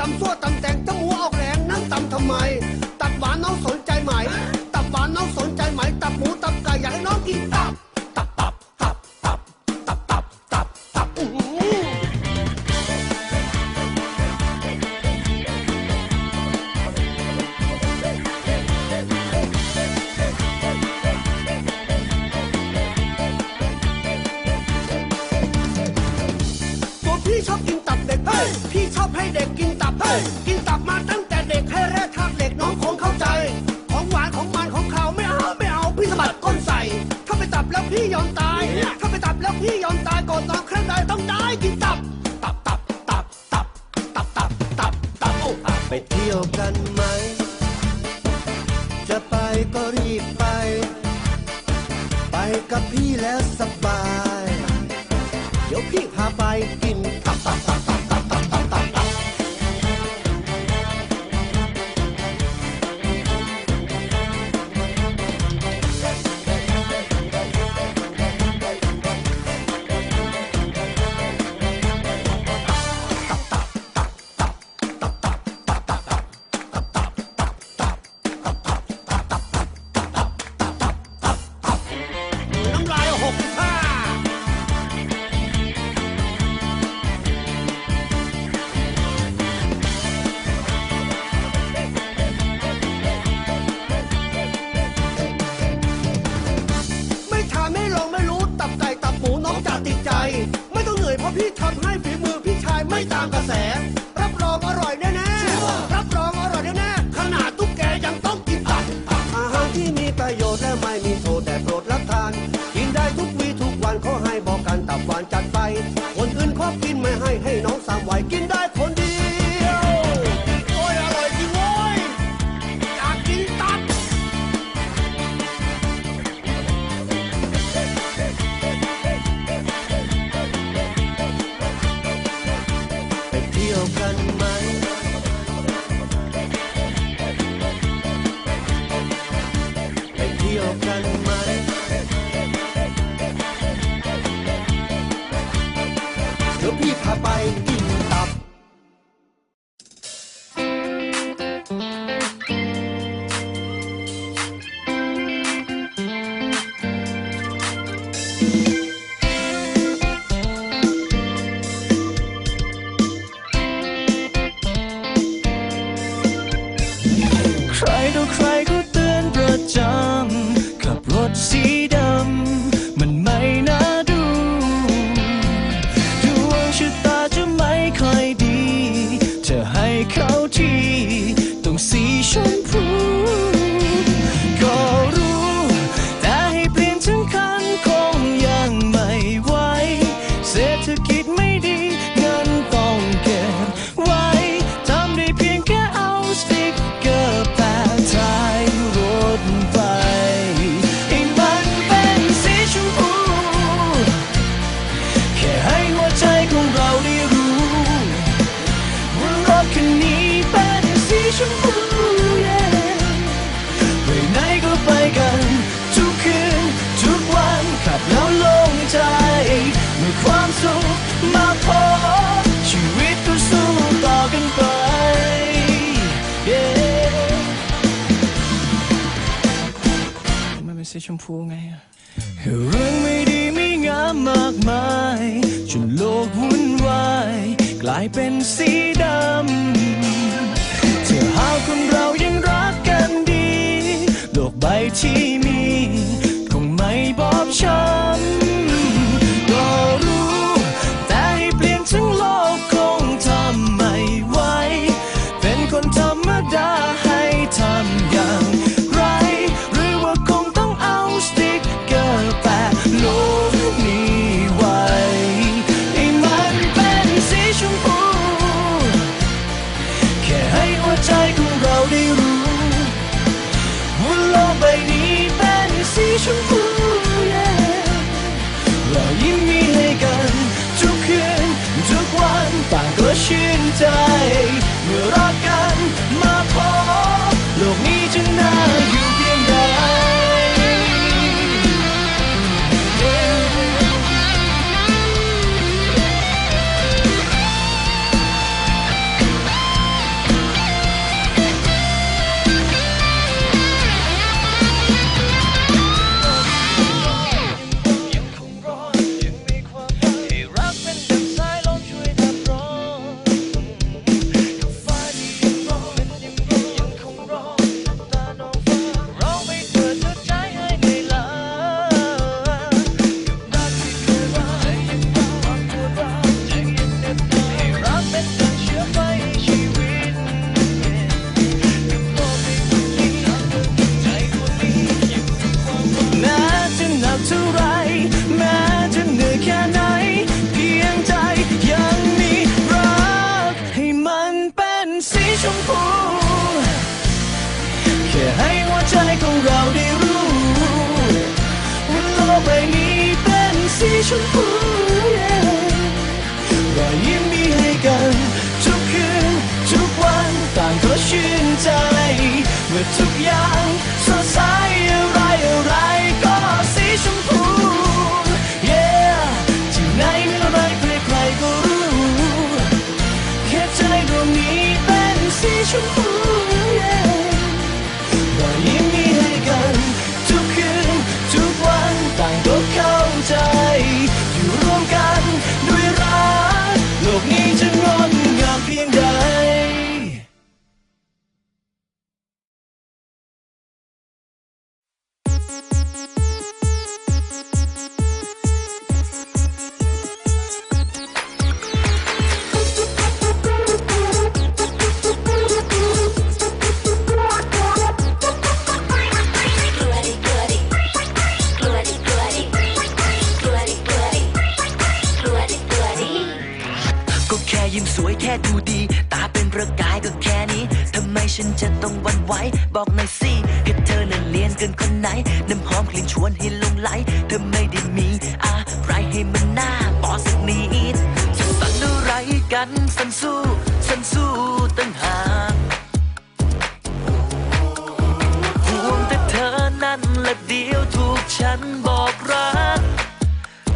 ตำซั่วตำแตงตำหัวออกแรงนั่งตำทำไม ตับหวานน้องสนใจไหม ตับหวานน้องสนใจไหม ตับหมูตับไก่อยากให้น้องกินตับ ตับตับตับตับตับตับตับตับอื้อหือตัวพี่ชอบกินตับเด็กเฮ้ยพี่ชอบให้เด็ก กินตับมาตั้งแต่เด็กให้แร่ธาตุเหล็กน้องคงเข้าใจ ของหวานของมันของเขาไม่เอาไม่เอาพี่สะบัดก้นใส่ ถ้าไปตับแล้วพี่ยอมตาย ถ้าไปตับแล้วพี่ยอมตายก่อนนอนเครื่องใดต้องได้กินตับ ตับตับตับตับตับตับตับตับโอ้ไปเที่ยวกันไหม จะไปก็รีบไป ไปกับพี่แล้วสบาย เดี๋ยวพี่พาไปกิน ทำให้ฝีมือพี่ชายไม่ตามกระแส รับรองอร่อยแน่ๆรับรอง สีชมพูไงเรื่องไม่ดีไม่งามมากมายจนโลกวุ่นวายกลายเป็นสีดำเธอหาคนเรายังรักกันดี โลกใบที่มี คงไม่บอบช้ำ ชมพูรายิ้มมีให้กัน ทุกคืน ทุกวันต่างก็ชื่นใจ ชมพูรอยยิ้มมีให้กัน ทุกคืน ทุกวันต่างก็ชื่นใจ เมื่อทุกอย่างสดใสอะไรอะไรก็สีชมพู yeah ที่ไหนเมื่อไรใครๆก็รู้ แค่ใจดวงนี้เป็นสีชมพู บอกหน่อยสิให้เธอนั้นเลียนเกินคนไหน น้ำหอมกลิ่นชวนให้ลงไหล เธอไม่ได้มีอะไรให้มันน่าปอสักนิดสันอะไรกันสันสู้สันสู้ตั้งหากห่วงแต่เธอนั้นละเดียวถูกฉันบอกรัก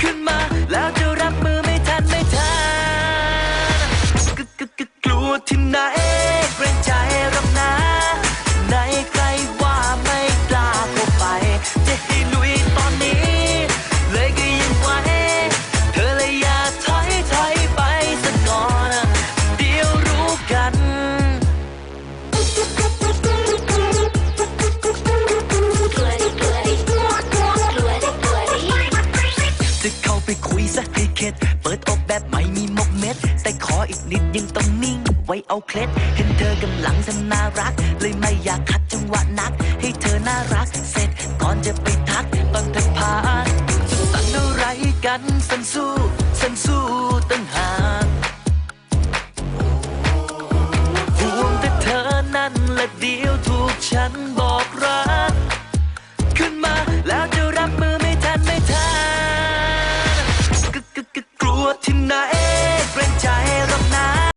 ขึ้นมาแล้วจะรับมือไม่ทันไม่ทันกกกกลัวที่ไหนเกรงใจรอกนะ ไหนใครว่าไม่กล้าเข้าไป จะให้ลุยตอนนี้ เลยก็ยังไหวเธอเลยอย่าถอยถอยไปสักก่อนเดี๋ยวรู้กัน จะเข้าไปคุยซะให้เข็ด เอาเคล็ดเห็นเธอกำลังทำน่ารัก เลยไม่อยากขัดจังหวะนัก ให้เธอน่ารักเสร็จก่อนจะไปทักตอนเธอพานสั่นอะไรกันสันสู้สันสู้